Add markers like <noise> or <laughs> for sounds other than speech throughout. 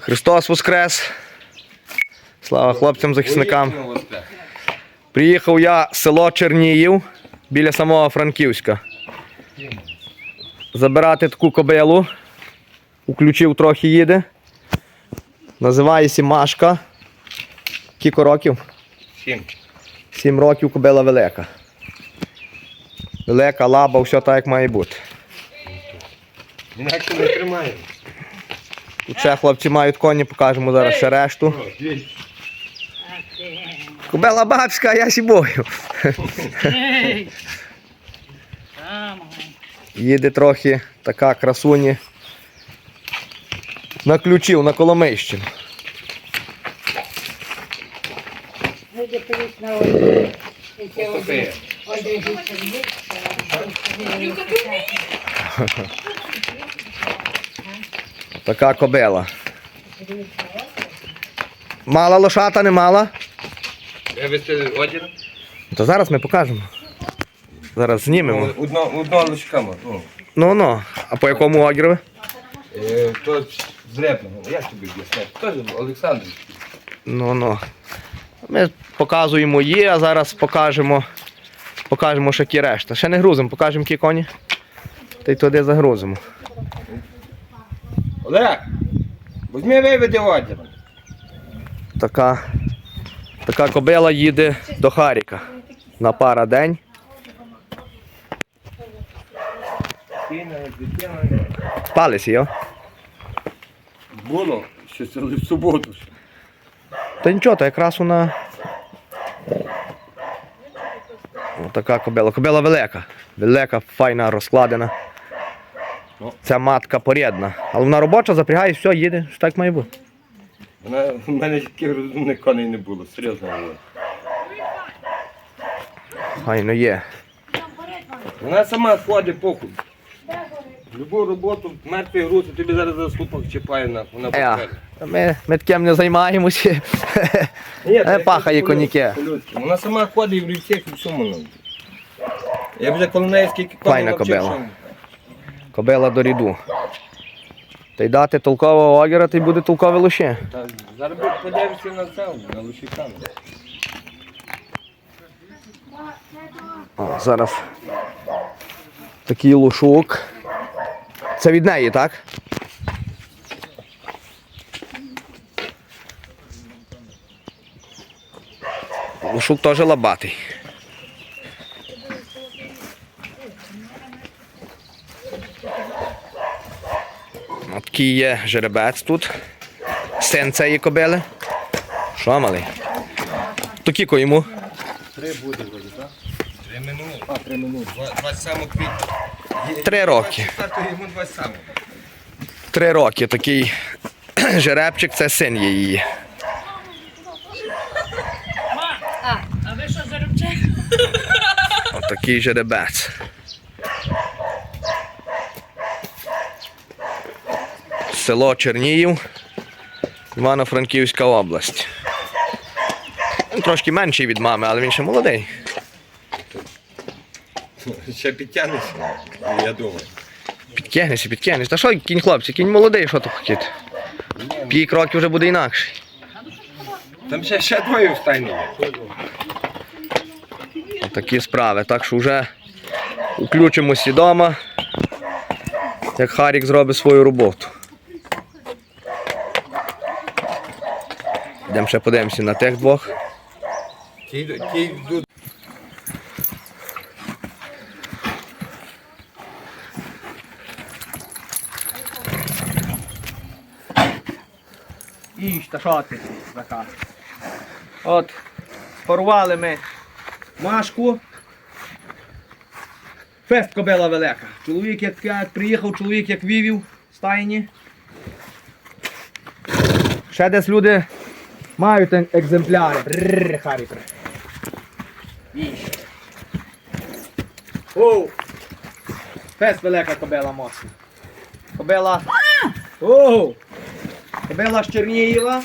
Христос Воскрес! Слава хлопцям захисникам! Приїхав я з село Черніїв біля самого Франківська. Забирати таку кобилу. Уключив трохи їде. Називається Машка. Кілько років? Сім. Сім років кобила велика. Велика лаба, все так як має бути. Інакше не тримаємо. Ще хлопці мають коні, покажемо зараз ще решту. Кобила бабська, я сі бою. Їде трохи така красуні. На ключів, на Коломийщину. Вийде колись на озеро. І це Софія. озеро сидить. Така кобила. Мала лошата, не мала? Я. То зараз ми покажемо. Зараз знімемо. Одно, одно лучками. Ну, Ну ну. А по якому огірові? е, то з репного. Як тобі об'ясняти? Теж Олександр. Ну ну. Ми показуємо її, а зараз покажемо. Покажемо ще які решта. Ще не грузимо, покажемо які коні. Та й туди загрузимо. Олег, візьми виведи одір. Така, така кобила їде до Харіка на пара день. Дитина. Його. Було, що це в суботу. Та нічого, то якраз вона. Така кобила. Кобила велика. Велика, файна, розкладена. Ну. Ця матка порідна. Але вона робоча, запрягає, все, їде, що так має бути. Вона, в мене таких розумних коней не було, серйозно було. Файно є. Вона сама ходить похуй. Любу роботу, мертві грузи, тобі зараз за слупок чіпає на вона Е, покаже. Ми, ми таким не займаємося. Ні, Е, це пахає коніки. по-людськи. Вона сама ходить і в рівцях і всьому. ну. Я вже коло неї скільки коней Файна навчив, кобила. що- Кобила до ріду. Та й дати толкового огіра, то й буде толкове лише. Зараз би подивишся на це, на лучиками. О, зараз такий лушок. Це від неї, так? Лушук теж лабатий. Такий є жеребець тут. Син цієї кобили. Що малий? То кіко йому? Три буде вроді, так? Три минути. А, три минути. 27 квітня. Три роки. Йому 27. Три роки такий жеребчик, це син є її. А, ви що заробчак? Отакий жеребець. Село Черніїв, Івано-Франківська область. Він трошки менший від мами, але він ще молодий. <laughs> Ще підтягнешся, я думаю. Підтягнешся, підтягнешся. Та що кінь хлопці, кінь молодий, що то хотіти? П'ять років вже буде інакший. Там ще, ще двоє в стайні є. Такі справи. Так що вже включимося вдома, як Харік зробить свою роботу. Йдемо ще подивимося на тих двох. Ті, ті йдуть. Та що ти така? От, порвали ми машку. Фест кобила велика. Чоловік як, як приїхав, чоловік як вівів стайні. Ще десь люди мають екземпляри. Бррр, Харі. Оу. Фест велика кобила моцна. Кобила. Оу. Кобила з Чернієва.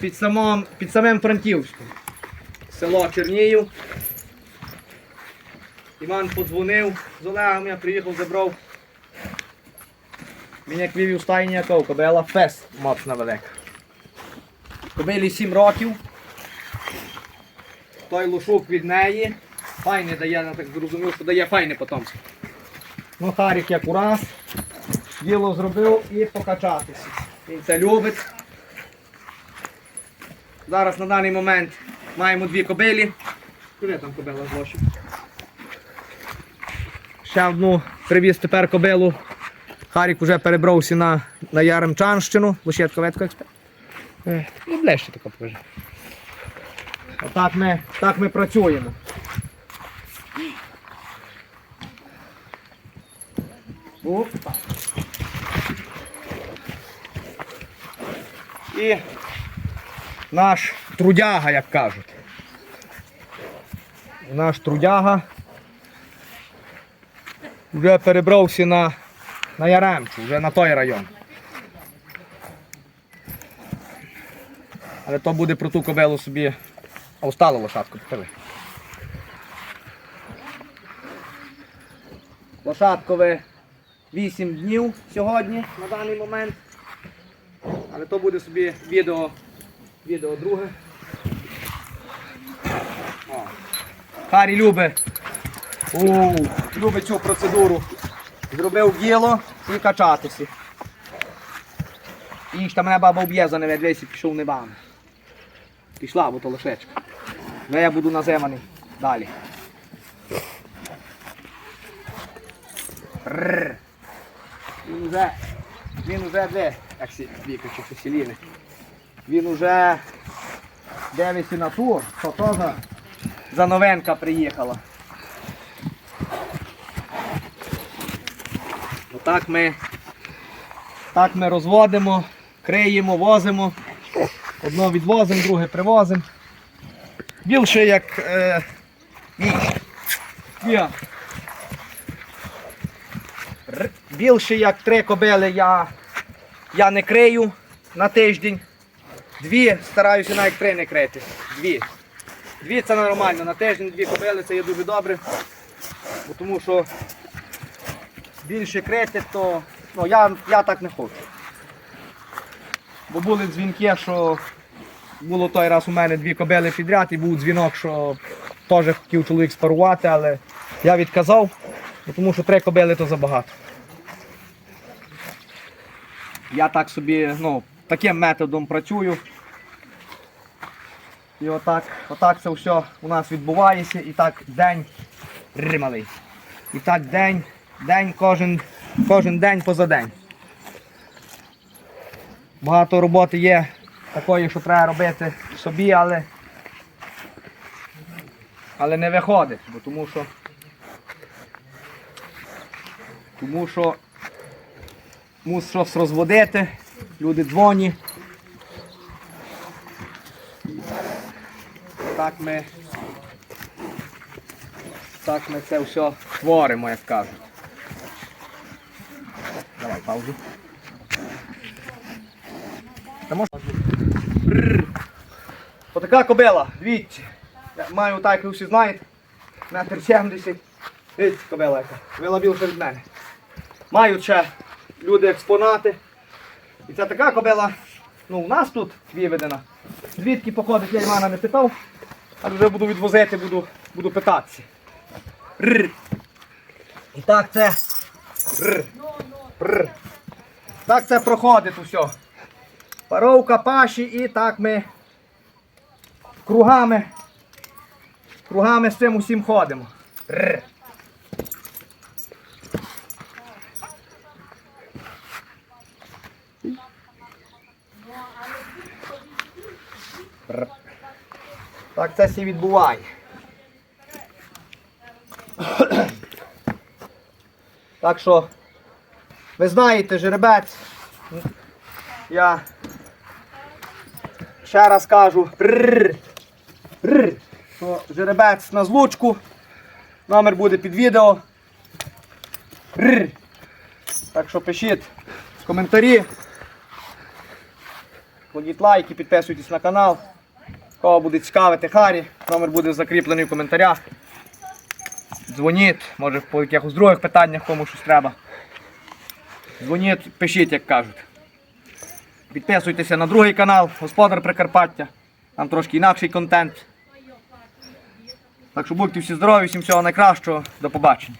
Під, самом, під самим Франківськом. Село Черніїв. Іван подзвонив з Олегом, я приїхав, забрав. Він як вивів стайні якого, кобила фест моцна велика. Кобилі 7 років. Той лушук від неї. Файне дає, я так зрозумів, що дає файне потомство. Ну, Харік як ураз. Діло зробив і покачатися. Він це любить. Зараз на даний момент маємо дві кобилі. Куди там кобила з лоші? Ще одну привіз тепер кобилу. Харік вже перебрався на, на Яремчанщину. Ветко експерт. Ну, ближче тако покажи. Отак ми, так ми працюємо. Опа. І наш трудяга, як кажуть. Наш трудяга вже перебрався на, на Яремчу, вже на той район. Але то буде про ту кобилу собі. А устала лошадку, покажи. Лошадкове 8 днів сьогодні на даний момент. Але то буде собі відео, відео друге. О. Харі любить. Любить цю процедуру. Зробив діло і качатися. І там мене баба вб'є за неведвесі, пішов небами. Пішла, бо то лошечка. Ну я буду наземаний далі. Рррр. Він уже, він уже де, як сі, віка чи сіліни. Він уже дивиться на ту, що то за, за новенка приїхала. Отак ми, так ми розводимо, криємо, возимо. Одно відвозимо, друге привозимо. Більше як. Е. Більше як три кобили я, я не крию на тиждень. Дві стараюся навіть три не крити. Дві. Дві це нормально. На тиждень дві кобили це є дуже добре. Тому що більше крити, то ну, я, я так не хочу. Бо були дзвінки, що було той раз у мене дві кобили підряд і був дзвінок, що теж хотів чоловік спарувати, але я відказав, тому що три кобили то забагато. Я так собі, ну, таким методом працюю. І отак, отак це все у нас відбувається. І так день рималий. І так день, день, кожен, кожен день поза день. Багато роботи є такої, що треба робити собі, але, але не виходить, бо тому що тому що мус щось розводити, люди дзвоні. Так ми, так ми це все творимо, як кажуть. Давай паузу. Отака кобила, дивіться. Я маю так, ви всі знаєте. Метр 70. Дивіться, кобила яка. Кобила більше від мене. Мають ще люди експонати. І це така кобила, ну у нас тут виведена. Звідки походить, я Івана не питав, але вже буду відвозити, буду, буду питатися. Рр. І так це. Рр. Рр. Так це проходить усе. Паровка, паші і так ми кругами, кругами з цим усім ходимо. Так це всі відбуває. Так що, ви знаєте, жеребець. Я ще раз кажу, що жеребець на злучку. Номер буде під відео. Так що пишіть коментарі. Кладіть лайки, підписуйтесь на канал. Кого буде цікавити Харі, номер буде закріплений в коментарях. Дзвоніть, може по якихось других питаннях кому щось треба. Дзвоніть, пишіть, як кажуть. Підписуйтеся на другий канал Господар Прикарпаття. Там трошки інакший контент. Так що будьте всі здорові, всім всього найкращого. До побачення.